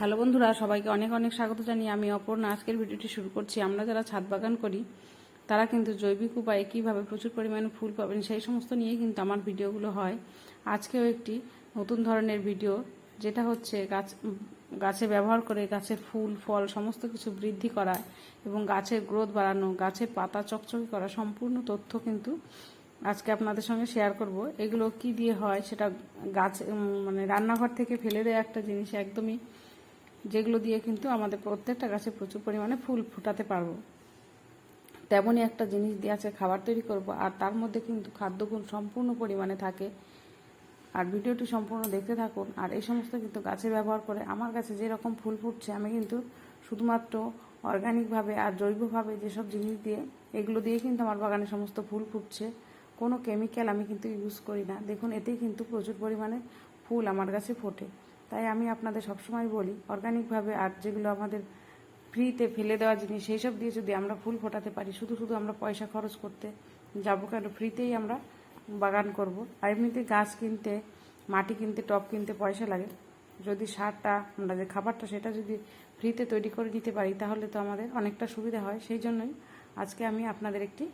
Hello বন্ধুরা, সবাইকে অনেক অনেক স্বাগত জানিয়ে আমি অপর্ণা। আজকের ভিডিওটি শুরু করছি। আমরা যারা ছাদ বাগান করি, তারা কিন্তু জৈবিক উপায়ে কীভাবে প্রচুর পরিমাণে ফুল পাবেন সেই সমস্ত নিয়ে কিন্তু আমার ভিডিওগুলো হয়। আজকেও একটি নতুন ধরনের ভিডিও, যেটা হচ্ছে গাছ, গাছে ব্যবহার করে গাছের ফুল, ফল সমস্ত কিছু বৃদ্ধি করা এবং গাছের গ্রোথ বাড়ানো গাছের পাতা চকচকে করা সম্পূর্ণ তথ্য কিন্তু আজকে আপনাদের সঙ্গে শেয়ার করব। এগুলো কি দিয়ে হয় সেটা গাছ মানে রান্নাঘর থেকে ফেলে দেওয়া একটা জিনিস একদমই যেগুলো দিয়ে কিন্তু আমাদের প্রত্যেকটা গাছে প্রচুর পরিমাণে ফুল ফোটাতে পারব। তেমনই একটা জিনিস দিয়ে আছে খাবার তৈরি করব, আর তার মধ্যে কিন্তু খাদ্যগুণ সম্পূর্ণ পরিমাণে থাকে। আর ভিডিওটি সম্পূর্ণ দেখতে থাকুন, আর এই সমস্ত কিন্তু গাছে ব্যবহার করে আমার কাছে যেরকম ফুল ফুটছে, আমি কিন্তু শুধুমাত্র অর্গানিকভাবে আর জৈবভাবে যেসব জিনিস দিয়ে, এগুলো দিয়ে কিন্তু আমার বাগানে সমস্ত ফুল ফুটছে। কোনো কেমিক্যাল আমি কিন্তু ইউজ করি না। দেখুন এতেই কিন্তু প্রচুর পরিমাণে ফুল আমার কাছে ফোটে। তাই আমি আপনাদের সবসময় বলি অর্গানিকভাবে আর যেগুলো আমাদের ফ্রিতে ফেলে দেওয়া জিনিস সেই সব দিয়ে যদি আমরা ফুল ফোটাতে পারি, শুধু শুধু আমরা পয়সা খরচ করতে যাব কেন? ফ্রিতেই আমরা বাগান করব। আর এমনিতে গাছ কিনতে, মাটি কিনতে, টব কিনতে পয়সা লাগে। যদি সারটা, আমরা যে খাবারটা সেটা যদি ফ্রিতে তৈরি করে নিতে পারি, তাহলে তো আমাদের অনেকটা সুবিধা হয়। সেই জন্যই আজকে আমি আপনাদের একটি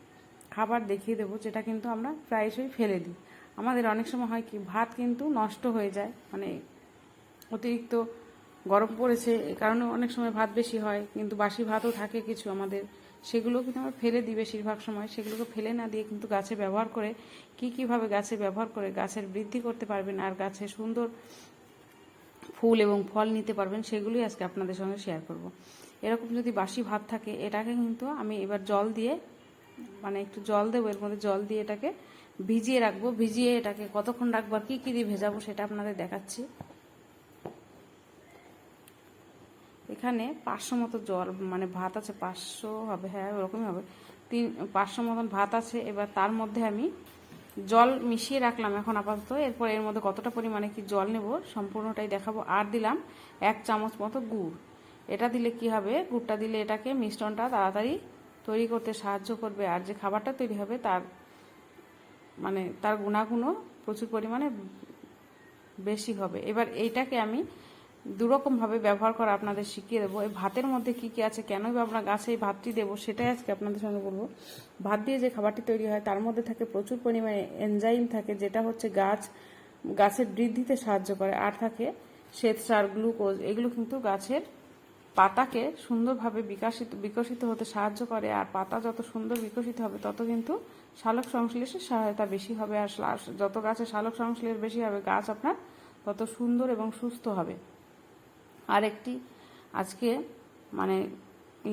খাবার দেখিয়ে দেবো, যেটা কিন্তু আমরা প্রায়শই ফেলে দিই। আমাদের অনেক সময় হয় কি, ভাত কিন্তু নষ্ট হয়ে যায় মানে অতিরিক্ত গরম পড়েছে, এ কারণে অনেক সময় ভাত বেশি হয়, কিন্তু বাসি ভাতও থাকে কিছু আমাদের। সেগুলো কিন্তু আমরা ফেলে দিই বেশিরভাগ সময়। সেগুলোকে ফেলে না দিয়ে কিন্তু গাছে ব্যবহার করে, কি কীভাবে গাছে ব্যবহার করে গাছের বৃদ্ধি করতে পারবেন আর গাছে সুন্দর ফুল এবং ফল নিতে পারবেন, সেগুলোই আজকে আপনাদের সঙ্গে শেয়ার করব। এরকম যদি বাসি ভাত থাকে, এটাকে কিন্তু আমি এবার জল দিয়ে মানে একটু জল দেবো, এর মধ্যে জল দিয়ে এটাকে ভিজিয়ে রাখব। ভিজিয়ে এটাকে কতক্ষণ রাখব আর কী কী দিয়ে ভেজাবো সেটা আপনাদের দেখাচ্ছি। এখানে পাঁচশো মতো জল মানে ভাত আছে পাঁচশো হবে হ্যাঁ ওরকমই হবে। তিন, পাঁচশো মতন ভাত আছে, এবার তার মধ্যে আমি জল মিশিয়ে রাখলাম এখন আপাতত। এরপর এর মধ্যে কতটা পরিমাণে কি জল নেব সম্পূর্ণটাই দেখাবো। আর দিলাম এক চামচ মতো গুড়। এটা দিলে কি হবে? গুড়টা দিলে এটাকে মিশ্রণটা তাড়াতাড়ি তৈরি করতে সাহায্য করবে। আর যে খাবারটা তৈরি হবে তার মানে তার গুণাগুণও প্রচুর পরিমাণে বেশি হবে। এবার এইটাকে আমি দুরকমভাবে ব্যবহার করা আপনাদের শিখিয়ে দেবো। এই ভাতের মধ্যে কি কি আছে, কেনই বা আমরা গাছে এই ভাতটি দেবো, সেটাই আজকে আপনাদের সঙ্গে বলব। ভাত দিয়ে যে খাবারটি তৈরি হয়, তার মধ্যে থাকে প্রচুর পরিমাণে এনজাইম থাকে, যেটা হচ্ছে গাছ, গাছের বৃদ্ধিতে সাহায্য করে। আর থাকে শ্বেত সার, গ্লুকোজ, এগুলো কিন্তু গাছের পাতাকে সুন্দরভাবে বিকাশিত, বিকশিত হতে সাহায্য করে। আর পাতা যত সুন্দর বিকশিত হবে, তত কিন্তু শালক সংশ্লেষের সহায়তা বেশি হবে। আর যত গাছে শালক সংশ্লেষ বেশি হবে, গাছ আপনার তত সুন্দর এবং সুস্থ হবে। আর একটি আজকে মানে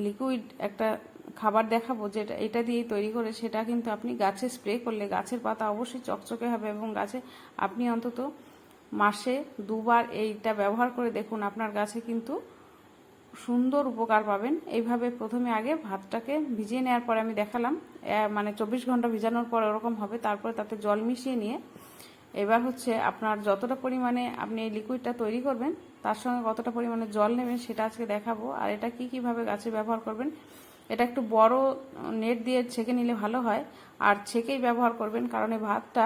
লিকুইড একটা খাবার দেখাবো যেটা, এটা দিয়েই তৈরি করে, সেটা কিন্তু আপনি গাছে স্প্রে করলে গাছের পাতা অবশ্যই চকচকে হবে এবং গাছে আপনি অন্তত মাসে দুবার এইটা ব্যবহার করে দেখুন, আপনার গাছে কিন্তু সুন্দর উপকার পাবেন। এইভাবে প্রথমে আগে ভাতটাকে ভিজিয়ে নেওয়ার পরে আমি দেখালাম মানে চব্বিশ ঘণ্টা ভিজানোর পর ওরকম হবে, তারপরে তাতে জল মিশিয়ে নিয়ে, এবার হচ্ছে আপনার যতটা পরিমাণে আপনি এই লিকুইডটা তৈরি করবেন তার সঙ্গে কতটা পরিমাণে জল নেবেন সেটা আজকে দেখাবো। আর এটা কি কীভাবে গাছে ব্যবহার করবেন, এটা একটু বড় নেট দিয়ে ছেঁকে নিলে ভালো হয়। আর ছেঁকেই ব্যবহার করবেন, কারণ এই ভাতটা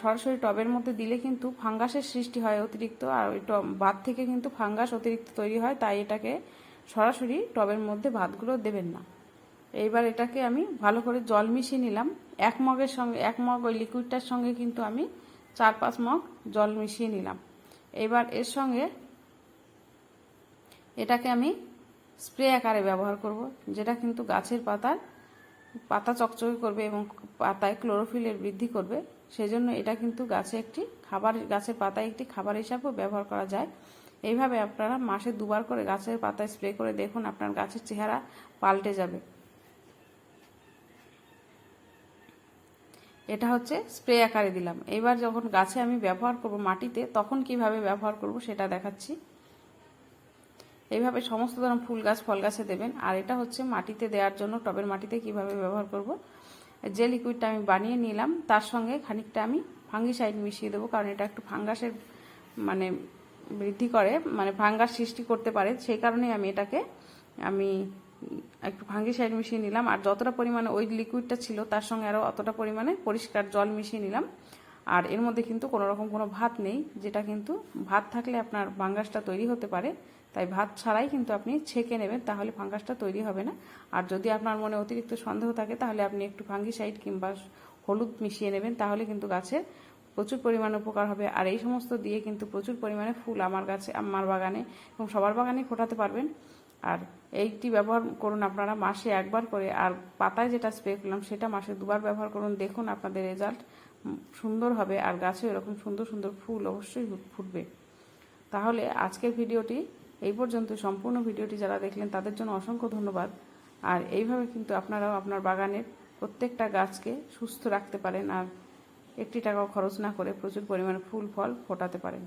সরাসরি টবের মধ্যে দিলে কিন্তু ফাঙ্গাসের সৃষ্টি হয় অতিরিক্ত। আর ওই ভাত থেকে কিন্তু ফাঙ্গাস অতিরিক্ত তৈরি হয়, তাই এটাকে সরাসরি টবের মধ্যে ভাতগুলো দেবেন না। এইবার এটাকে আমি ভালো করে জল মিশিয়ে নিলাম। এক মগের সঙ্গে, এক মগ ওই লিকুইডটার সঙ্গে কিন্তু আমি চার পাঁচ মগ জল মিশিয়ে নিলাম। এবার এর সঙ্গে এটাকে আমি স্প্রে আকারে ব্যবহার করব, যেটা কিন্তু গাছের পাতার, পাতা চকচকে করবে এবং পাতায় ক্লোরোফিলের বৃদ্ধি করবে। সেজন্য এটা কিন্তু গাছে একটি খাবার, গাছের পাতায় একটি খাবার হিসাবেও ব্যবহার করা যায়। এইভাবে আপনারা মাসে দুবার করে গাছের পাতায় স্প্রে করে দেখুন, আপনার গাছের চেহারা পাল্টে যাবে। এটা হচ্ছে স্প্রে আকারে দিলাম। এবার যখন গাছে আমি ব্যবহার করব মাটিতে, তখন কীভাবে ব্যবহার করব সেটা দেখাচ্ছি। এইভাবে সমস্ত ধরনের ফুল গাছ, ফল গাছে দেবেন। আর এটা হচ্ছে মাটিতে দেওয়ার জন্য, টবের মাটিতে কীভাবে ব্যবহার করব। যে লিকুইডটা আমি বানিয়ে নিলাম, তার সঙ্গে খানিকটা আমি ফাঙ্গিসাইড মিশিয়ে দেবো, কারণ এটা একটু ফাঙ্গাসের মানে বৃদ্ধি করে মানে ফাঙ্গাস সৃষ্টি করতে পারে। সেই কারণেই আমি এটাকে আমি একটু ফাঙ্গিসাইড মিশিয়ে নিলাম। আর যতটা পরিমাণে ওই লিকুইডটা ছিল, তার সঙ্গে আরও অতটা পরিমাণে পরিষ্কার জল মিশিয়ে নিলাম। আর এর মধ্যে কিন্তু কোনো রকম কোনো ভাত নেই, যেটা কিন্তু ভাত থাকলে আপনার ফাঙ্গাসটা তৈরি হতে পারে। তাই ভাত ছাড়াই কিন্তু আপনি ছেঁকে নেবেন, তাহলে ফাঙ্গাসটা তৈরি হবে না। আর যদি আপনার মনে অতিরিক্ত সন্দেহ থাকে, তাহলে আপনি একটু ফাঙ্গিসাইড কিংবা হলুদ মিশিয়ে নেবেন, তাহলে কিন্তু গাছের প্রচুর পরিমাণে উপকার হবে। আর এই সমস্ত দিয়ে কিন্তু প্রচুর পরিমাণে ফুল আমার গাছে, আমার বাগানে এবং সবার বাগানে ফোটাতে পারবেন। আর এইটি ব্যবহার করুন আপনারা মাসে একবার করে। আর পাতায় যেটা স্প্রে করলাম, সেটা মাসে দুবার ব্যবহার করুন। দেখুন আপনাদের রেজাল্ট সুন্দর হবে আর গাছে এরকম সুন্দর সুন্দর ফুল অবশ্যই ফুটবে। তাহলে আজকের ভিডিওটি এই পর্যন্ত। সম্পূর্ণ ভিডিওটি যারা দেখলেন, তাদের জন্য অসংখ্য ধন্যবাদ। আর এইভাবে কিন্তু আপনারাও আপনার বাগানের প্রত্যেকটা গাছকে সুস্থ রাখতে পারেন আর একটি টাকাও খরচ না করে প্রচুর পরিমাণে ফুল, ফল ফোটাতে পারেন।